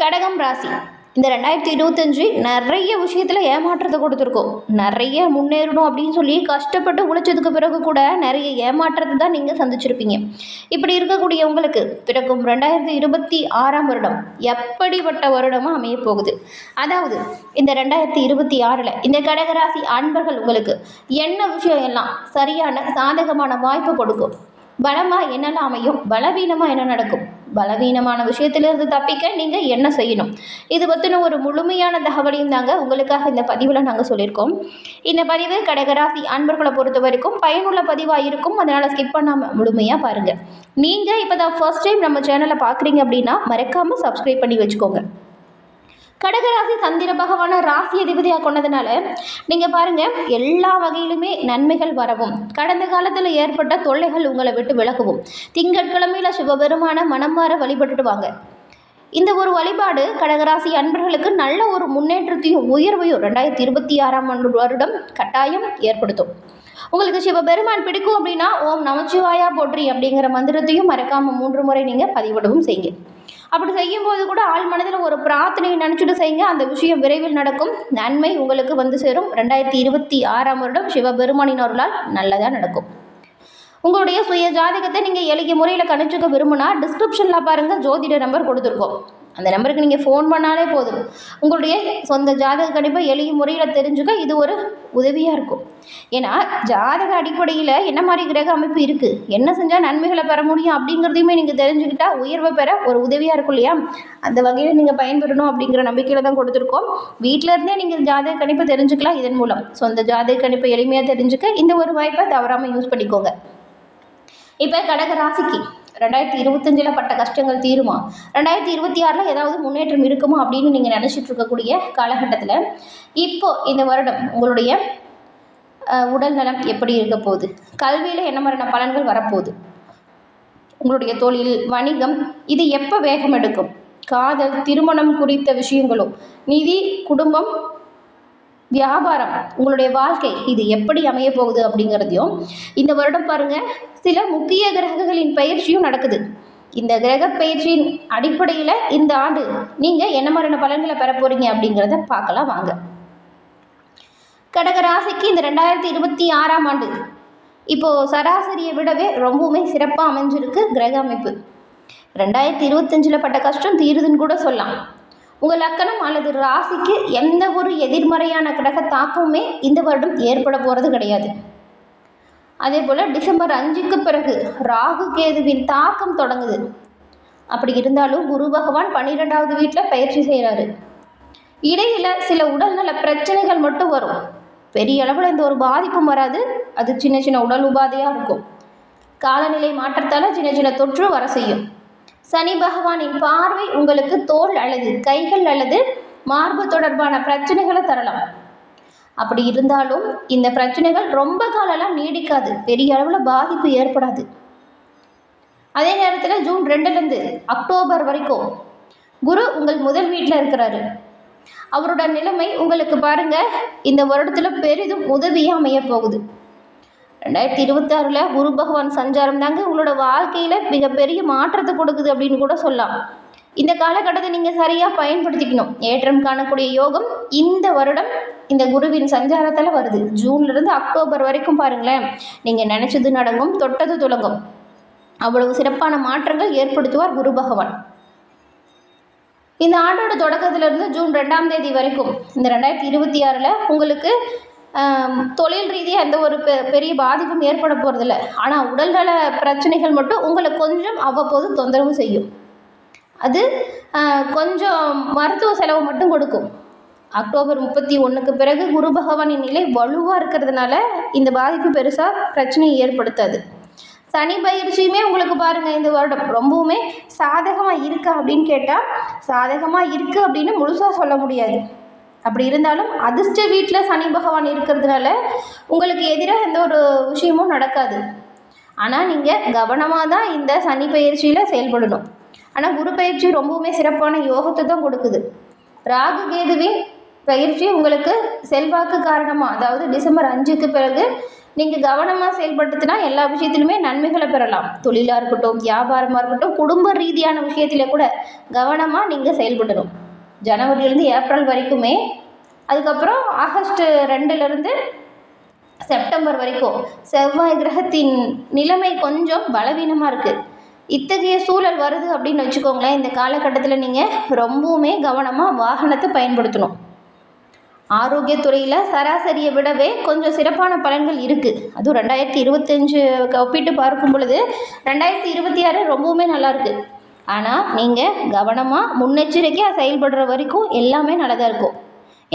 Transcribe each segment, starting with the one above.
கடகம் ராசி. இந்த ரெண்டாயிரத்தி இருபத்தஞ்சு நிறைய விஷயத்தில் ஏமாற்றத்தை கொடுத்துருக்கோம். நிறைய முன்னேறணும் அப்படின்னு சொல்லி கஷ்டப்பட்டு உழைச்சதுக்கு பிறகு கூட நிறைய ஏமாற்றத்தை தான் நீங்கள் சந்திச்சிருப்பீங்க. இப்படி இருக்கக்கூடிய உங்களுக்கு பிறக்கும் ரெண்டாயிரத்தி இருபத்தி ஆறாம் வருடம் எப்படிப்பட்ட வருடமாக அமைய போகுது? அதாவது இந்த ரெண்டாயிரத்தி இருபத்தி ஆறில் இந்த கடகராசி அன்பர்கள் உங்களுக்கு என்ன விஷயம் எல்லாம் சரியான சாதகமான வாய்ப்பு கொடுக்கும்? பலமாக என்னெல்லாம் அமையும்? பலவீனமாக என்ன நடக்கும்? பலவீனமான விஷயத்திலிருந்து தப்பிக்க நீங்கள் என்ன செய்யணும்? இது பற்றின ஒரு முழுமையான தகவலையும் தாங்க உங்களுக்காக இந்த பதிவில் நாங்கள் சொல்லியிருக்கோம். இந்த பதிவு கடகராசி அன்பர்களை பொறுத்த வரைக்கும் பயனுள்ள பதிவாக இருக்கும். அதனால் ஸ்கிப் பண்ணாமல் முழுமையாக பாருங்கள் நீங்கள் இப்போ தான் ஃபர்ஸ்ட் டைம் நம்ம சேனலை பார்க்குறீங்க அப்படின்னா மறக்காமல் சப்ஸ்கிரைப் பண்ணி வச்சுக்கோங்க. கடகராசி சந்திர பகவான ராசி அதிபதியாக கொண்டதுனால நீங்கள் பாருங்கள் எல்லா வகையிலுமே நன்மைகள் வரவும். கடந்த காலத்தில் ஏற்பட்ட தொல்லைகள் உங்களை விட்டு விலகவும். திங்கட்கிழமையில் சிவபெருமான மனம் மாற வழிபட்டுட்டு வாங்க. இந்த ஒரு வழிபாடு கடகராசி அன்பர்களுக்கு நல்ல ஒரு முன்னேற்றத்தையும் உயர்வையும் ரெண்டாயிரத்தி இருபத்தி ஆறாம் ஆண்டு வருடம் கட்டாயம் ஏற்படுத்தும். உங்களுக்கு சிவபெருமான் பிடிக்கும் அப்படின்னா ஓம் நமச்சிவாயா போற்றி அப்படிங்கிற மந்திரத்தையும் மறக்காமல் மூன்று முறை நீங்கள் பதிவிடவும் செய்யுங்க. அப்படி செய்யும்போது கூட ஆள் மனதில் ஒரு பிரார்த்தனையை நினச்சிட்டு செய்யுங்க. அந்த விஷயம் விரைவில் நடக்கும். நன்மை உங்களுக்கு வந்து சேரும். ரெண்டாயிரத்தி இருபத்தி ஆறாம் வருடம் சிவபெருமானின் அருளால் நல்லதாக நடக்கும். உங்களுடைய சுய ஜாதகத்தை நீங்கள் எளிய முறையில் கணிச்சுக்க விரும்புனா டிஸ்கிரிப்ஷனில் பாருங்கள் ஜோதிட நம்பர் கொடுத்துருக்கோம். அந்த நம்பருக்கு நீங்கள் ஃபோன் பண்ணாலே போதும். உங்களுடைய சொந்த ஜாதக கணிப்பை எளிய முறையில் தெரிஞ்சுக்க இது ஒரு உதவியாக இருக்கும். ஏன்னா ஜாதக அடிப்படையில் என்ன மாதிரி கிரக அமைப்பு இருக்குது என்ன செஞ்சால் நன்மைகளை பெற முடியும் அப்படிங்கிறதையுமே நீங்கள் தெரிஞ்சுக்கிட்டால் உயர்வை பெற ஒரு உதவியாக இருக்கும் இல்லையா? அந்த வகையில் நீங்கள் பயன்பெறணும் அப்படிங்கிற நம்பிக்கையில் தான் கொடுத்துருக்கோம். வீட்டில் இருந்தே நீங்கள் ஜாதக கணிப்பை தெரிஞ்சுக்கலாம். இதன் மூலம் சொந்த ஜாதக கணிப்பை எளிமையாக தெரிஞ்சுக்க இந்த ஒரு வாய்ப்பை தவறாமல் யூஸ் பண்ணிக்கோங்க. இப்போ கடக ராசிக்கு ரெண்டாயிரத்தி இருபத்தஞ்சில் பட்ட கஷ்டங்கள் தீருமா? ரெண்டாயிரத்தி இருபத்தி ஆறில் ஏதாவது முன்னேற்றம் இருக்குமா அப்படின்னு நீங்கள் நினச்சிட்டு இருக்கக்கூடிய காலகட்டத்தில் இப்போது இந்த வருடம் உங்களுடைய உடல் நலம் எப்படி இருக்க போகுது? கல்வியில் என்ன மாதிரியான பலன்கள் வரப்போகுது? உங்களுடைய தொழில் வணிகம் இது எப்போ வேகம் எடுக்கும்? காதல் திருமணம் குறித்த விஷயங்களும் நிதி குடும்பம் வியாபாரம் உங்களுடைய வாழ்க்கை இது எப்படி அமைய போகுது அப்படிங்கிறதையும் இந்த வருடம் பாருங்க சில முக்கிய கிரகங்களின் பயிற்சியும் நடக்குது. இந்த கிரக பயிற்சியின் அடிப்படையில் இந்த ஆண்டு நீங்கள் என்ன மாதிரியான பலன்களை பெற போகிறீங்க அப்படிங்கிறத பார்க்கலாம் வாங்க. கடக ராசிக்கு இந்த ரெண்டாயிரத்தி இருபத்தி ஆறாம் ஆண்டு. இப்போது சராசரியை விடவே ரொம்பவுமே சிறப்பாக அமைஞ்சிருக்கு கிரக அமைப்பு. ரெண்டாயிரத்தி இருபத்தஞ்சில் பட்ட கஷ்டம் தீருதுன்னு கூட சொல்லலாம். உங்கள் லக்கணம் அல்லது ராசிக்கு எந்த ஒரு எதிர்மறையான கிரக தாக்கமுமே இந்த வருடம் ஏற்பட போகிறது கிடையாது. அதே போல் டிசம்பர் அஞ்சுக்கு பிறகு ராகு கேதுவின் தாக்கம் தொடங்குது. அப்படி இருந்தாலும் குரு பகவான் பன்னிரெண்டாவது வீட்டில் பயிற்சி செய்கிறாரு இடையில் சில உடல்நல பிரச்சனைகள் மட்டும் வரும். பெரிய அளவில் இந்த ஒரு பாதிப்பும் வராது. அது சின்ன சின்ன உடல் உபாதையாக இருக்கும். காலநிலை மாற்றத்தால் சின்ன சின்ன தொற்று வர செய்யும். சனி பகவானின் பார்வை உங்களுக்கு தோல் அல்லது கைகள் அல்லது மார்பு தொடர்பான பிரச்சனைகளை தரலாம். அப்படி இருந்தாலும் இந்த பிரச்சனைகள் ரொம்ப காலம்லாம் நீடிக்காது. பெரிய அளவில் பாதிப்பு ஏற்படாது. அதே நேரத்தில் ஜூன் ரெண்டுலேருந்து அக்டோபர் வரைக்கும் குரு உங்கள் முதல் வீட்டில் இருக்கிறாரு. அவரோட நிலைமை உங்களுக்கு பாருங்க இந்த வருடத்தில் பெரிதும் உதவியாக அமைய போகுது. ரெண்டாயிரத்தி இருபத்தாறில் குரு பகவான் சஞ்சாரம் தாங்க உங்களோட வாழ்க்கையில் மிகப்பெரிய மாற்றத்தை கொடுக்குது அப்படின்னு கூட சொல்லலாம். இந்த காலகட்டத்தை நீங்கள் சரியாக பயன்படுத்திக்கணும். ஏற்றம் காணக்கூடிய யோகம் இந்த வருடம் இந்த குருவின் சஞ்சாரத்தில் வருது. ஜூன்லேருந்து அக்டோபர் வரைக்கும் பாருங்களேன். நீங்கள் நினச்சது நடங்கும் தொட்டது துலங்கும். அவ்வளவு சிறப்பான மாற்றங்கள் ஏற்படுத்துவார் குரு பகவான். இந்த ஆண்டோட தொடக்கத்திலிருந்து ஜூன் ரெண்டாம் தேதி வரைக்கும் இந்த ரெண்டாயிரத்தி இருபத்தி ஆறில் உங்களுக்கு தொழில் ரீதியாக எந்த ஒரு பெ பெரிய பாதிப்பும் ஏற்பட போகிறதில்ல ஆனால் உடல்நல பிரச்சனைகள் மட்டும் உங்களை கொஞ்சம் அவ்வப்போது தொந்தரவு செய்யும். அது கொஞ்சம் மருத்துவ செலவு மட்டும் கொடுக்கும். அக்டோபர் முப்பத்தி ஒன்றுக்கு பிறகு குரு பகவானின் நிலை வலுவாக இருக்கிறதுனால இந்த பாதிப்பு பெருசாக பிரச்சனையை ஏற்படுத்தாது. சனி பயிற்சியுமே உங்களுக்கு பாருங்கள் இந்த வருடம் ரொம்பவுமே சாதகமாக இருக்கா அப்படின்னு கேட்டால் சாதகமாக இருக்குது அப்படின்னு முழுசாக சொல்ல முடியாது. அப்படி இருந்தாலும் அதிர்ஷ்ட வீட்டில் சனி பகவான் இருக்கிறதுனால உங்களுக்கு எதிராக எந்த ஒரு விஷயமும் நடக்காது. ஆனால் நீங்கள் கவனமாக தான் இந்த சனி பயிற்சியில் செயல்படணும். ஆனால் குரு பயிற்சி ரொம்பவுமே சிறப்பான யோகத்தை தான் கொடுக்குது. ராகு கேதுவின் பயிற்சி உங்களுக்கு செல்வாக்கு காரணமாக அதாவது டிசம்பர் அஞ்சுக்கு பிறகு நீங்கள் கவனமாக செயல்படுத்தினா எல்லா விஷயத்திலுமே நன்மைகளை பெறலாம். தொழிலாக இருக்கட்டும் வியாபாரமாக இருக்கட்டும் குடும்ப ரீதியான விஷயத்தில் கூட கவனமாக நீங்கள் செயல்படணும். ஜனவரிலேருந்து ஏப்ரல் வரைக்குமே. அதுக்கப்புறம் ஆகஸ்ட் ரெண்டுலேருந்து செப்டம்பர் வரைக்கும் செவ்வாய் கிரகத்தின் நிலைமை கொஞ்சம் பலவீனமாக இருக்குது இத்தகைய சூழல் வருது அப்படின்னு வச்சுக்கோங்களேன் இந்த காலகட்டத்தில் நீங்கள் ரொம்பவுமே கவனமாக வாகனத்தை பயன்படுத்தணும். ஆரோக்கியத்துறையில் சராசரியை விடவே கொஞ்சம் சிறப்பான பலன்கள் இருக்குது அதுவும் ரெண்டாயிரத்தி இருபத்தஞ்சு ஒப்பிட்டு பார்க்கும் பொழுது ரெண்டாயிரத்தி இருபத்தி ஆறு ரொம்பவுமே நல்லாயிருக்கு ஆனால் நீங்கள் கவனமாக முன்னெச்சரிக்கையாக செயல்படுற வரைக்கும் எல்லாமே நல்லதாக இருக்கும்.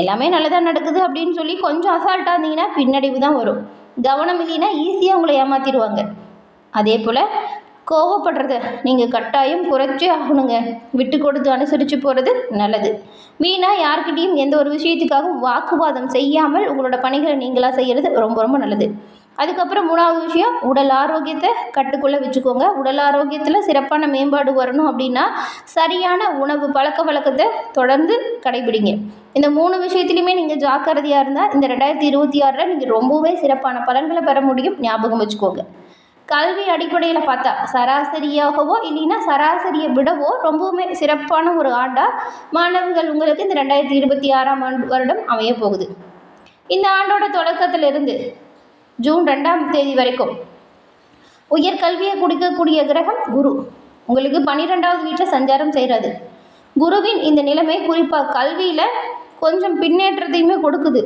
எல்லாமே நல்லதாக நடக்குது அப்படின்னு சொல்லி கொஞ்சம் அசால்ட்டாக இருந்தீங்கன்னா பின்னடைவு தான் வரும். கவனம் இல்லைன்னா ஈஸியாக உங்களை ஏமாற்றிடுவாங்க அதே போல் கோவப்படுறத நீங்கள் கட்டாயம் குறைச்சே ஆகணுங்க. விட்டு கொடுத்து அனுசரித்து போகிறது நல்லது. வீணாக யார்கிட்டேயும் எந்த ஒரு விஷயத்துக்காகவும் வாக்குவாதம் செய்யாமல் உங்களோட பணிகளை நீங்களாக செய்கிறது ரொம்ப ரொம்ப நல்லது. அதுக்கப்புறம் மூணாவது விஷயம் உடல் ஆரோக்கியத்தை கட்டுக்குள்ளே வச்சுக்கோங்க. உடல் ஆரோக்கியத்தில் சிறப்பான மேம்பாடு வரணும் அப்படின்னா சரியான உணவு பழக்க வழக்கத்தை தொடர்ந்து கடைபிடிங்க. இந்த மூணு விஷயத்துலையுமே நீங்கள் ஜாக்கிரதையாக இருந்தால் இந்த ரெண்டாயிரத்தி இருபத்தி ஆறில் நீங்கள் ரொம்பவே சிறப்பான பலன்களை பெற முடியும். ஞாபகம் வச்சுக்கோங்க. கல்வி அடிப்படையில் பார்த்தா சராசரியாகவோ இல்லைன்னா சராசரியை விடவோ ரொம்பவுமே சிறப்பான ஒரு ஆண்டாக மாணவர்கள் உங்களுக்கு இந்த ரெண்டாயிரத்தி இருபத்தி ஆறாம் ஆண்டு வருடம் அமைய போகுது இந்த ஆண்டோட தொடக்கத்திலிருந்து ஜூன் ரெண்டாம் தேதி வரைக்கும். உயர்கல்வியை கொடுக்கக்கூடிய கிரகம் குரு. உங்களுக்கு பன்னிரெண்டாவது வீட்டில் சஞ்சாரம் செய்கிறது. குருவின் இந்த நிலைமை குறிப்பாக கல்வியில் கொஞ்சம் பின்னேற்றத்தையுமே கொடுக்குது.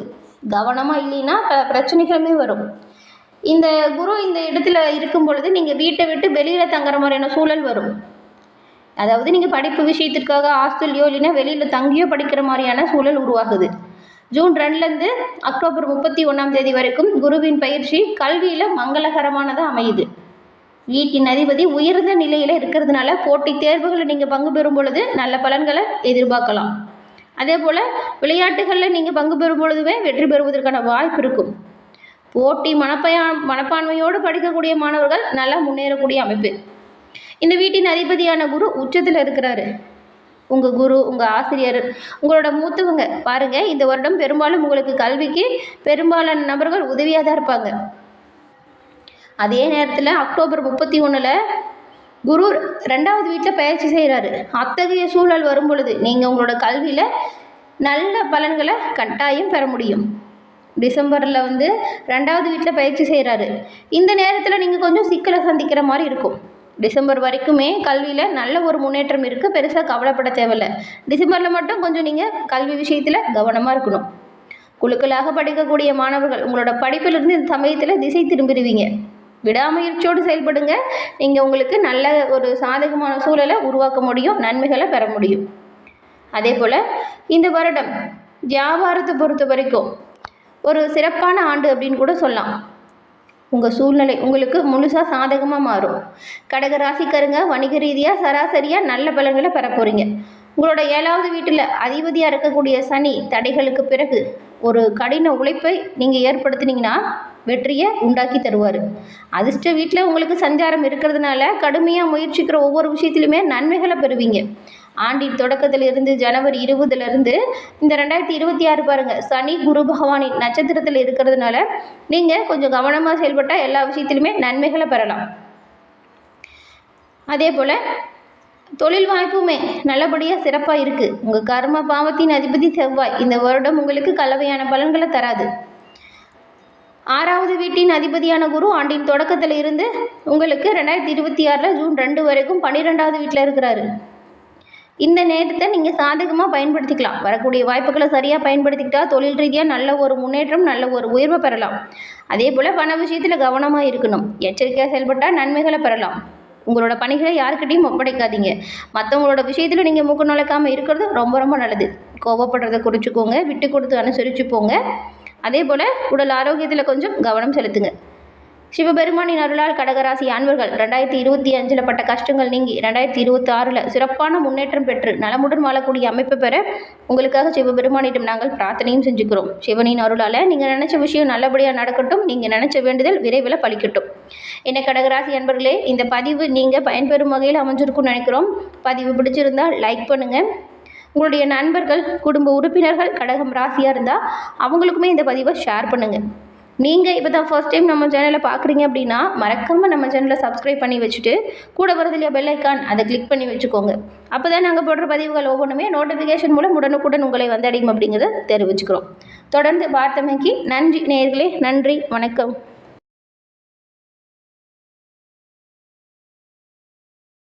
கவனமாக இல்லைன்னா பிரச்சனைகளுமே வரும். இந்த குரு இந்த இடத்துல இருக்கும் பொழுது நீங்கள் வீட்டை விட்டு வெளியில் தங்குற மாதிரியான சூழல் வரும். அதாவது நீங்கள் படிப்பு விஷயத்திற்காக ஹாஸ்டல்லையோ இல்லைன்னா வெளியில் தங்கியோ படிக்கிற மாதிரியான சூழல் உருவாகுது. ஜூன் ரெண்டுலேருந்து அக்டோபர் முப்பத்தி ஒன்றாம் தேதி வரைக்கும் குருவின் பயிற்சி கல்வியில் மங்களகரமானதாக அமையுது. வீட்டின் அதிபதி உயர்ந்த நிலையில் இருக்கிறதுனால போட்டி தேர்வுகளில் நீங்கள் பங்கு பெறும் பொழுது நல்ல பலன்களை எதிர்பார்க்கலாம். அதே போல் விளையாட்டுகளில் நீங்கள் பங்கு பெறும் பொழுதுமே வெற்றி பெறுவதற்கான வாய்ப்பு இருக்கும். போட்டி மனப்பயா மனப்பான்மையோடு படிக்கக்கூடிய மாணவர்கள் நல்லா முன்னேறக்கூடிய அமைப்பு. இந்த வீட்டின் அதிபதியான குரு உச்சத்தில் இருக்கிறாரு. உங்கள் குரு உங்கள் ஆசிரியர் உங்களோட மூத்தவங்க. பாருங்கள் இந்த வருடம் பெரும்பாலும் உங்களுக்கு கல்விக்கு பெரும்பாலான நபர்கள் உதவியாக தான் இருப்பாங்க. அதே நேரத்தில் அக்டோபர் முப்பத்தி ஒன்றில் குரு ரெண்டாவது வீட்டில் பயிற்சி செய்கிறாரு அத்தகைய சூழல் வரும் பொழுது நீங்கள் உங்களோட கல்வியில் நல்ல பலன்களை கட்டாயம் பெற முடியும். டிசம்பரில் வந்து ரெண்டாவது வீட்டில் பயிற்சி செய்கிறாரு இந்த நேரத்தில் நீங்கள் கொஞ்சம் சிக்கலை சந்திக்கிற மாதிரி இருக்கும். டிசம்பர் வரைக்குமே கல்வியில் நல்ல ஒரு முன்னேற்றம் இருக்குது பெருசாக கவலைப்பட தேவையில்லை. டிசம்பரில் மட்டும் கொஞ்சம் நீங்கள் கல்வி விஷயத்தில் கவனமாக இருக்கணும். குழுக்களாக படிக்கக்கூடிய மாணவர்கள் உங்களோட படிப்பிலிருந்து இந்த சமயத்தில் திசை திரும்பிடுவீங்க. விடாமுயற்சியோடு செயல்படுங்க. நீங்கள் உங்களுக்கு நல்ல ஒரு சாதகமான சூழலை உருவாக்க முடியும் நன்மைகளை பெற முடியும். அதே போல் இந்த வருடம் வியாபாரத்தை பொறுத்த வரைக்கும் ஒரு சிறப்பான ஆண்டு அப்படின்னு கூட சொல்லலாம். உங்கள் சூழ்நிலை உங்களுக்கு முழுசாக சாதகமாக மாறும். கடக ராசிக்காரங்க வணிக ரீதியாக சராசரியாக நல்ல பலன்களை பெற போகிறீங்க உங்களோட ஏழாவது வீட்டில் அதிபதியாக இருக்கக்கூடிய சனி தடைகளுக்கு பிறகு ஒரு கடின உழைப்பை நீங்கள் ஏற்படுத்தினீங்கன்னா வெற்றியை உண்டாக்கி தருவார். அதிர்ஷ்ட வீட்டில் உங்களுக்கு சஞ்சாரம் இருக்கிறதுனால கடுமையாக முயற்சிக்கிற ஒவ்வொரு விஷயத்துலையுமே நன்மைகளை பெறுவீங்க. ஆண்டின் தொடக்கத்திலிருந்து ஜனவரி இருபதுலேருந்து இந்த ரெண்டாயிரத்தி இருபத்தி ஆறு பாருங்கள் சனி குரு பகவானின் நட்சத்திரத்தில் இருக்கிறதுனால நீங்கள் கொஞ்சம் கவனமாக செயல்பட்டால் எல்லா விஷயத்திலுமே நன்மைகளை பெறலாம். அதே போல் தொழில் வாய்ப்புமே நல்லபடியாக சிறப்பாக இருக்குது உங்கள் கர்ம பாவத்தின் அதிபதி செவ்வாய் இந்த வருடம் உங்களுக்கு கலவையான பலன்களை தராது. ஆறாவது வீட்டின் அதிபதியான குரு ஆண்டின் தொடக்கத்தில் இருந்து உங்களுக்கு ரெண்டாயிரத்தி இருபத்தி ஆறில் ஜூன் ரெண்டு வரைக்கும் பன்னிரெண்டாவது வீட்டில் இருக்கிறாரு. இந்த நேரத்தை நீங்கள் சாதகமாக பயன்படுத்திக்கலாம். வரக்கூடிய வாய்ப்புகளை சரியாக பயன்படுத்திக்கிட்டால் தொழில் ரீதியாக நல்ல ஒரு முன்னேற்றம் நல்ல ஒரு உயர்வை பெறலாம். அதே போல் பண விஷயத்தில் கவனமாக இருக்கணும். எச்சரிக்கையாக செயல்பட்டால் நன்மைகளை பெறலாம். உங்களோட பணிகளை யாருக்கிட்டையும் ஒப்படைக்காதீங்க. மற்றவங்களோட விஷயத்தில் நீங்கள் மூக்கு நுழைக்காமல் இருக்கிறது ரொம்ப ரொம்ப நல்லது. கோவப்படுறதை குறிச்சிக்கோங்க. விட்டு கொடுத்து அனுசரித்து போங்க. அதே போல் உடல் ஆரோக்கியத்தில் கொஞ்சம் கவனம் செலுத்துங்க. சிவபெருமானின் அருளால் கடகராசி அன்பர்கள் ரெண்டாயிரத்தி இருபத்தி அஞ்சில் பட்ட கஷ்டங்கள் நீங்கி ரெண்டாயிரத்தி இருபத்தி ஆறில் சிறப்பான முன்னேற்றம் பெற்று நலமுடன் வாழக்கூடிய அமைப்பு பெற உங்களுக்காக சிவபெருமானிடம் நாங்கள் பிரார்த்தனையும் செஞ்சுக்கிறோம். சிவனின் அருளால் நீங்கள் நினச்ச விஷயம் நல்லபடியாக நடக்கட்டும் நீங்கள் நினச்ச வேண்டுதல் விரைவில் பலிக்கட்டும். என்ன கடகராசி அன்பர்களே இந்த பதிவு நீங்கள் பயன்பெறும் வகையில் அமைஞ்சிருக்கும்னு நினைக்கிறோம். பதிவு பிடிச்சிருந்தால் லைக் பண்ணுங்கள் உங்களுடைய நண்பர்கள் குடும்ப உறுப்பினர்கள் கடகம் ராசியாக இருந்தால் அவங்களுக்குமே இந்த பதிவை ஷேர் பண்ணுங்கள் நீங்கள் இப்போ தான் ஃபர்ஸ்ட் டைம் நம்ம சேனலை பார்க்குறீங்க அப்படின்னா மறக்காமல் நம்ம சேனலை சப்ஸ்கிரைப் பண்ணி வச்சுட்டு கூட வரது இல்லையா பெல் ஐக்கான் அதை கிளிக் பண்ணி வச்சுக்கோங்க. அப்போ தான் நாங்கள் போடுற பதிவுகள் ஒவ்வொன்றுமே நோட்டிஃபிகேஷன் மூலம் உடனுக்குடன் உங்களை வந்தடையும் அப்படிங்கிறத தெரிவிச்சுக்கிறோம். தொடர்ந்து பார்த்தமைக்கு நன்றி நேர்களே நன்றி வணக்கம்.